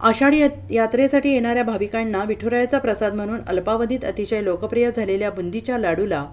आषाढी यात्रेसाठी येणाऱ्या भाविकांना विठुरायाचा प्रसाद म्हणून अल्पावधीत अतिशय लोकप्रिय झालेल्या बुंदीच्या लाडूला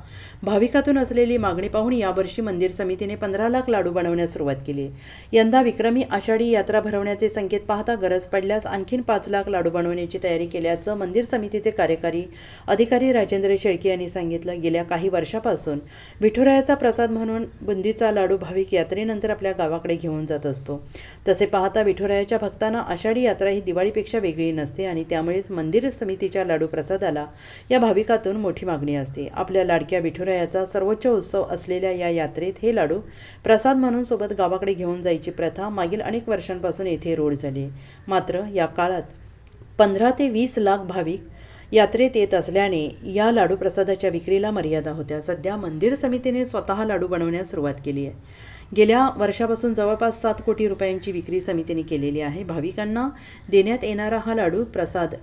भाविकातून असलेली मागणी पाहून यावर्षी मंदिर समितीने पंधरा लाख लाडू बनवण्यास सुरुवात केली. यंदा विक्रमी आषाढी यात्रा भरवण्याचे संकेत पाहता गरज पडल्यास आणखीन पाच लाख लाडू बनवण्याची तयारी केल्याचं मंदिर समितीचे कार्यकारी अधिकारी राजेंद्र शेळके यांनी सांगितलं. गेल्या काही वर्षापासून विठुरायाचा प्रसाद म्हणून बुंदीचा लाडू भाविक यात्रेनंतर आपल्या गावाकडे घेऊन जात असतो. तसे पाहता विठुरायाच्या भक्तांना आषाढी यात्रा ही दिवाळीपेक्षा वेगळी नसते आणि त्यामुळेच मंदिर समितीच्या लाडू प्रसादाला या भाविकातून मोठी मागणी असते. आपल्या लाडक्या विठुरायाचा सर्वोच्च उत्सव असलेल्या या यात्रेत हे लाडू प्रसाद म्हणून सोबत गावाकडे घेऊन जायची प्रथा मागील अनेक वर्षांपासून येथे रूढ झाली. मात्र या काळात पंधरा ते वीस लाख भाविक यात्रेत येत असल्याने या लाडू प्रसादाच्या विक्रीला मर्यादा होत्या. सध्या मंदिर समितीने स्वतः लाडू बनवण्यास सुरुवात केली आहे. गेल्या वर्षापासून जवळपास सात कोटी रुपयांची विक्री समितीने केलेली आहे. भाविकांना देण्यात येणारा हा लाडू प्रसाद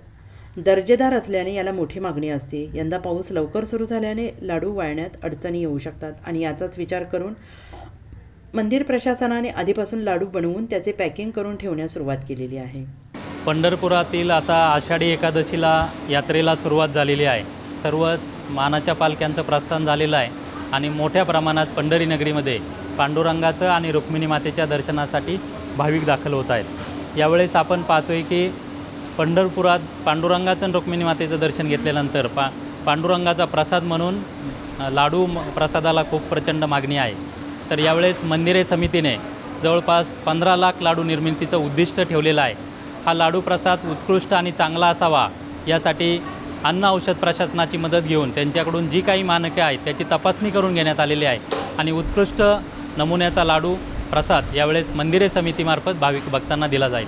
दर्जेदार असल्याने याला मोठी मागणी असते. यंदा पाऊस लवकर सुरू झाल्याने लाडू वाळण्यात अडचणी येऊ शकतात आणि याचाच विचार करून मंदिर प्रशासनाने आधीपासून लाडू बनवून त्याचे पॅकिंग करून ठेवण्यास सुरुवात केलेली आहे. पंढरपुरातील आता आषाढी एकादशीला यात्रेला सुरुवात झालेली आहे. सर्वच मानाच्या पालख्यांचं प्रस्थान झालेलं आहे. आणि मोठ्या प्रमाणात पंढरी नगरीमध्ये पांडुरंगाचं आणि रुक्मिणी मातेच्या दर्शनासाठी भाविक दाखल होत आहेत. यावेळेस आपण पाहतोय की पंढरपुरात पांडुरंगाचं आणि रुक्मिणी मातेचं दर्शन घेतल्यानंतर पा पांडुरंगाचा प्रसाद म्हणून लाडू म- प्रसादाला खूप प्रचंड मागणी आहे. तर यावेळेस मंदिरे समितीने जवळपास पंधरा लाख लाडू निर्मितीचं उद्दिष्ट ठेवलेलं आहे. हा लाडू प्रसाद उत्कृष्ट आणि चांगला असावा यासाठी अन्न औषध प्रशासनाची मदत घेऊन त्यांच्याकडून जी काही मानके आहेत त्याची तपासणी करून घेण्यात आलेली आहे. आणि उत्कृष्ट नमुन्याचा लाडू प्रसाद यावेळेस मंदिरे समितीमार्फत भाविक भक्तांना दिला जाईल.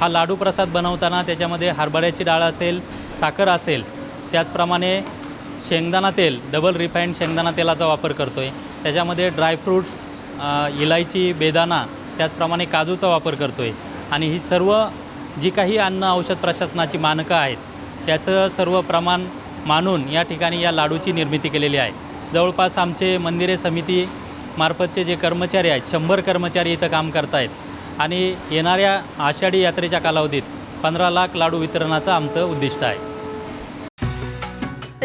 हा लाडू प्रसाद बनवताना त्याच्यामध्ये हरभऱ्याची डाळ असेल साखर असेल त्याचप्रमाणे शेंगदाणा तेल डबल रिफाईंड शेंगदाणा तेलाचा वापर करतो आहे त्याच्यामध्ये ड्रायफ्रूट्स इलायची बेदाणा त्याचप्रमाणे काजूचा वापर करतो आहे आणि ही सर्व जी काही अन्न औषध प्रशासनाची मानकं आहेत त्याचं सर्व प्रमाण मानून या ठिकाणी या लाडूची निर्मिती केलेली आहे. जवळपास आमचे मंदिरे समिती मार्फतचे जे कर्मचारी आहेत शंभर कर्मचारी इथं काम करत आहेत आणि येणाऱ्या आषाढी यात्रेच्या कालावधीत पंधरा लाख लाडू वितरणाचं आमचं उद्दिष्ट आहे.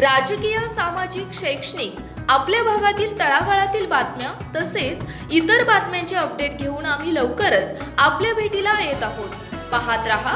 राजकीय सामाजिक शैक्षणिक आपल्या भागातील तळागाळातील बातम्या तसेच इतर बातम्यांचे अपडेट घेऊन आम्ही लवकरच आपल्या भेटीला येत आहोत. पाहत रहा